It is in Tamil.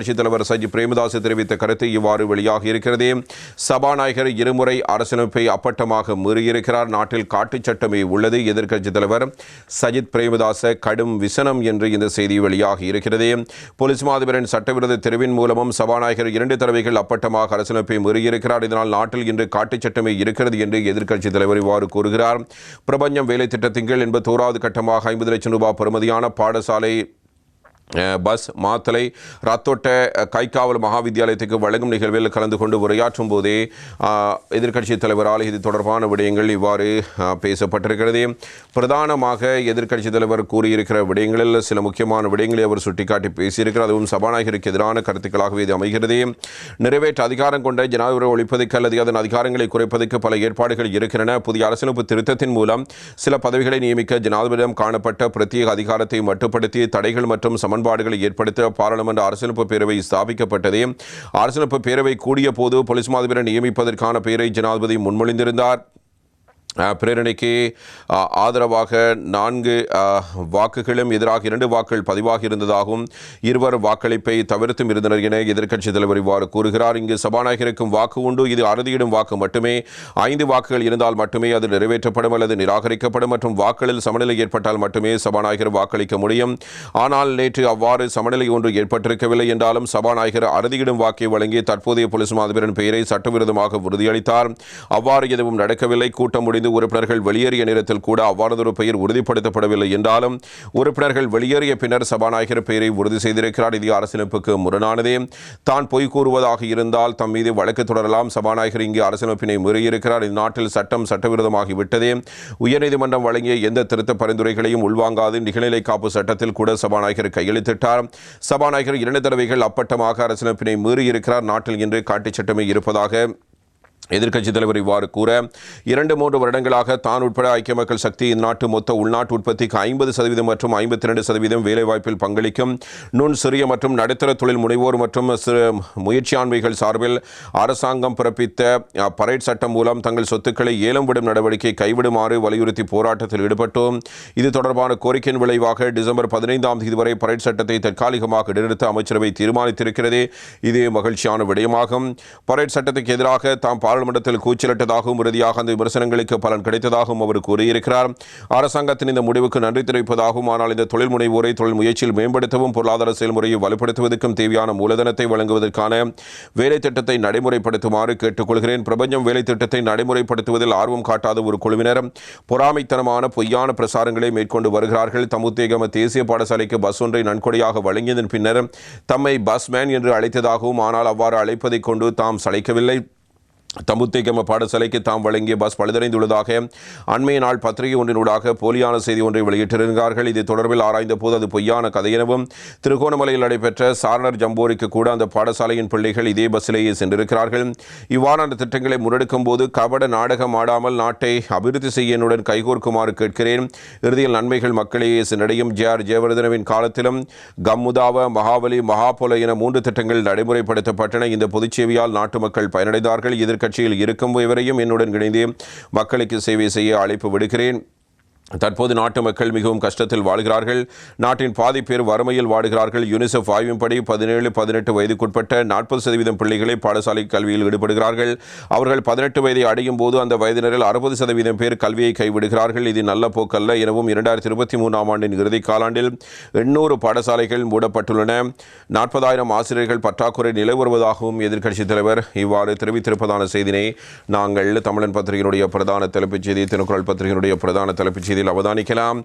கட்சித் தலைவர் சஜி பிரேமதாஸ் தெரிவித்த கருத்து இவ்வாறு வெளியாக இருக்கிறது. சபாநாயகர் இருமுறை அரசியலமைப்பை அப்பட்டமாக மீறியிருக்கிறார். நாட்டில் காட்டுச் சட்டமே உள்ளது. எதிர்க்கட்சித் தலைவர் சஜித் பிரேமதாச கடும் விசனம் என்று இந்த செய்தி வெளியாக இருக்கிறது. போலீஸ் மாதிபரின் சட்டவிரோத தெரிவின் மூலமும் சபாநாயகர் இரண்டு தடவைகள் அப்பட்டமாக அரசியலமைப்பை மீறியிருக்கிறார். இதனால் நாட்டில் இன்று காட்டுச் சட்டமே இருக்கிறது என்று எதிர்க்கட்சித் தலைவர் இவ்வாறு கூறுகிறார். பிரபஞ்சம் வேலை திட்டத்தின் கீழ் எண்பத்தோராவது கட்டமாக ஐம்பது லட்சம் ரூபாய் பெறுமதியான பாடசாலை பஸ் மாத்தலை ரத்தோட்ட கைக்காவல் மகாவித்தியாலயத்துக்கு வழங்கும் நிகழ்வில் கலந்து கொண்டு உரையாற்றும் போதே எதிர்க்கட்சித் தலைவரால் இது தொடர்பான விடயங்கள் இவ்வாறு பேசப்பட்டிருக்கிறது. பிரதானமாக எதிர்க்கட்சித் தலைவர் கூறியிருக்கிற விடயங்களில் சில முக்கியமான விடயங்களை அவர் சுட்டிக்காட்டி பேசியிருக்கிறார். அதுவும் சபாநாயகருக்கு எதிரான கருத்துக்களாகவே இது அமைகிறது. நிறைவேற்ற அதிகாரம் கொண்ட ஜனாதிபதி ஒழிப்பதற்கு அல்லது அதன் அதிகாரங்களை குறைப்பதற்கு பல ஏற்பாடுகள் இருக்கின்றன. புதிய அரசியலமைப்பு திருத்தத்தின் மூலம் சில பதவிகளை நியமிக்க ஜனாதிபதியிடம் காணப்பட்ட பிரத்யேக அதிகாரத்தை மட்டுப்படுத்தி தடைகள் மற்றும் சம முரண்பாடுகளை ஏற்படுத்த பாராளுமன்ற அரசியலமைப்பு பேரவை ஸ்தாபிக்கப்பட்டது. அரசியலமைப்பு பேரவை கூடிய போது போலீஸ் மாதிபரை நியமிப்பதற்கான பெயரை ஜனாதிபதி முன்மொழிந்திருந்தார். பிரேரணைக்கு ஆதரவாக நான்கு வாக்குகளும் எதிராக இரண்டு வாக்குகள் பதிவாகி இருந்ததாகவும் இருவர் வாக்களிப்பை தவிர்த்தும் இருந்தனர் என எதிர்க்கட்சித் தலைவர் இவ்வாறு கூறுகிறார். இங்கு சபாநாயகருக்கும் வாக்கு உண்டு. இது அறுதியிடும் வாக்கு மட்டுமே. ஐந்து வாக்குகள் இருந்தால் மட்டுமே அது நிறைவேற்றப்படும் அல்லது நிராகரிக்கப்படும் மற்றும் வாக்குகளில் சமநிலை ஏற்பட்டால் மட்டுமே சபாநாயகர் வாக்களிக்க முடியும். ஆனால் நேற்று அவ்வாறு சமநிலை ஒன்று ஏற்பட்டிருக்கவில்லை என்றாலும் சபாநாயகர் அறுதியிடும் வாக்கை வழங்கி தற்போதைய போலீஸ் மாதிபரின் பெயரை சட்டவிரோதமாக உறுதியளித்தார். அவ்வாறு எதுவும் நடக்கவில்லை. கூட்டம் முடிந்து உறுப்பினர்கள் வெளியேறிய நேரத்தில் கூட அவ்வாறதொரு பெயர் உறுதிப்படுத்தப்படவில்லை என்றாலும் உறுப்பினர்கள் வெளியேறிய பின்னர் சபாநாயகர் பெயரை உறுதி செய்திருக்கிறார். இது அரசியலமைப்புக்கு முரணானதே. தான் பொய் கூறுவதாக இருந்தால் தம் மீது வழக்கு தொடரலாம். சபாநாயகர் இங்கு அரசியலமைப்பினை மீறியிருக்கிறார் இந்நாட்டில் சட்டம் சட்டவிரோதமாகிவிட்டதே. உயர்நீதிமன்றம் வழங்கிய எந்த திருத்த பரிந்துரைகளையும் உள்வாங்காது. நிகழ்நிலை காப்பு சட்டத்தில் கூட சபாநாயகர் கையெழுத்திட்டார். சபாநாயகர் இரண்டு தடவைகள் அப்பட்டமாக அரசியலமைப்பினை மீறியிருக்கிறார். நாட்டில் இன்று காட்டுச் சட்டமே இருப்பதாக எதிர்க்கட்சித் தலைவர் இவ்வாறு கூற இரண்டு மூன்று வருடங்களாக தான் உட்பட ஐக்கிய மக்கள் சக்தி இந்நாட்டு மொத்த உள்நாட்டு உற்பத்திக்கு ஐம்பது சதவீதம் மற்றும் ஐம்பத்தி ரெண்டு சதவீதம் வேலைவாய்ப்பில் பங்களிக்கும் நுண் சிறிய மற்றும் நடுத்தர தொழில் முனைவோர் மற்றும் சிறு முயற்சியாண்மைகள் சார்பில் அரசாங்கம் பிறப்பித்த பரேட் சட்டம் மூலம் தங்கள் சொத்துக்களை ஏலம் விடும் நடவடிக்கை கைவிடுமாறு வலியுறுத்தி போராட்டத்தில் ஈடுபட்டோம். இது தொடர்பான கோரிக்கையின் விளைவாக டிசம்பர் பதினைந்தாம் தேதி வரை பரேட் சட்டத்தை தற்காலிகமாக இடைநிறுத்த அமைச்சரவை தீர்மானித்திருக்கிறது. இது மகிழ்ச்சியான விடயமாகும். பரேட் சட்டத்துக்கு எதிராக தாம் பாராளுமன்றத்தில் கூச்சலிட்டதாகவும் இறுதியாக அந்த விமர்சனங்களுக்கு பலன் கிடைத்ததாகவும் அவர் கூறியிருக்கிறார். அரசாங்கத்தின் இந்த முடிவுக்கு நன்றி தெரிவிப்பதாகவும் ஆனால் இந்த தொழில் முனைவோரை தொழில் முயற்சியில் மேம்படுத்தவும் பொருளாதார செயல்முறையை வலுப்படுத்துவதற்கும் தேவையான மூலதனத்தை வழங்குவதற்கான வேலை திட்டத்தை நடைமுறைப்படுத்துமாறு கேட்டுக்கொள்கிறேன். பிரபஞ்சம் வேலை திட்டத்தை நடைமுறைப்படுத்துவதில் ஆர்வம் காட்டாத ஒரு குழுவினர் பொறாமைத்தனமான பொய்யான பிரசாரங்களை மேற்கொண்டு வருகிறார்கள். தமுத்தேகம தேசிய பாடசாலைக்கு பஸ் ஒன்றை நன்கொடையாக வழங்கியதன் பின்னர் தம்மை பஸ்மேன் என்று அழைத்ததாகவும் ஆனால் அவ்வாறு அழைப்பதைக் கொண்டு தாம் சளைக்கவில்லை. தமுத்தேகம பாடசாலைக்கு தாம் வழங்கிய பஸ் பழுதடைந்துள்ளதாக அண்மைய நாள் பத்திரிகை ஒன்றினூடாக போலியான செய்தி ஒன்றை வெளியிட்டிருந்தார்கள். இது தொடர்பில் ஆராய்ந்த போது அது பொய்யான கதையெனவும் திருகோணமலையில் நடைபெற்ற சாரணர் ஜம்போரிக்கு கூட அந்த பாடசாலையின் பிள்ளைகள் இதே பஸ்ஸிலேயே சென்றிருக்கிறார்கள். இவ்வாறான திட்டங்களை முன்னெடுக்கும் போது கபட நாடகம் ஆடாமல் நாட்டை அபிவிருத்தி செய்ய என்னுடன் கைகோர்க்குமாறு கேட்கிறேன். இறுதியில் நன்மைகள் மக்களையே சென்றடையும் ஜே ஆர் ஜெயவர்தனவின் காலத்திலும் கம்முதாவ மகாபலி மகாபோல என மூன்று திட்டங்கள் நடைமுறைப்படுத்தப்பட்டன. இந்த பொதுச்சேவையால் நாட்டு மக்கள் பயனடைந்தார்கள். எதிர்க்கட்சியில் இருக்கும் இவரையும் என்னுடன் இணைந்து மக்களுக்கு சேவை செய்ய அழைப்பு விடுக்கிறேன் தற்போது நாட்டு மக்கள் மிகவும் கஷ்டத்தில் வாழ்கிறார்கள். நாட்டின் பாதி பேர் வறுமையில் வாடுகிறார்கள் யுனிசெஃப் ஆய்வின்படி பதினேழு பதினெட்டு வயதுக்குட்பட்ட நாற்பது சதவீதம் பிள்ளைகளை பாடசாலை கல்வியில் ஈடுபடுகிறார்கள். அவர்கள் பதினெட்டு வயதை அடையும் போது அந்த வயதினரில் அறுபது சதவீதம் பேர் கல்வியை கைவிடுகிறார்கள். இது நல்ல போக்கல்ல எனவும் இரண்டாயிரத்தி இருபத்தி மூணாம் ஆண்டின் இறுதி காலாண்டில் எண்ணூறு பாடசாலைகள் மூடப்பட்டுள்ளன. நாற்பதாயிரம் ஆசிரியர்கள் பற்றாக்குறை நிலை வருவதாகவும் எதிர்க்கட்சித் தலைவர் இவ்வாறு தெரிவித்திருப்பதான செய்தினை நாங்கள் தமிழன் பத்திரிகையினுடைய பிரதான தலைப்புச் செய்தி திருக்குறள் பத்திரிகையினுடைய பிரதான தலைப்புச் செய்தியில் அவதானிக்கலாம்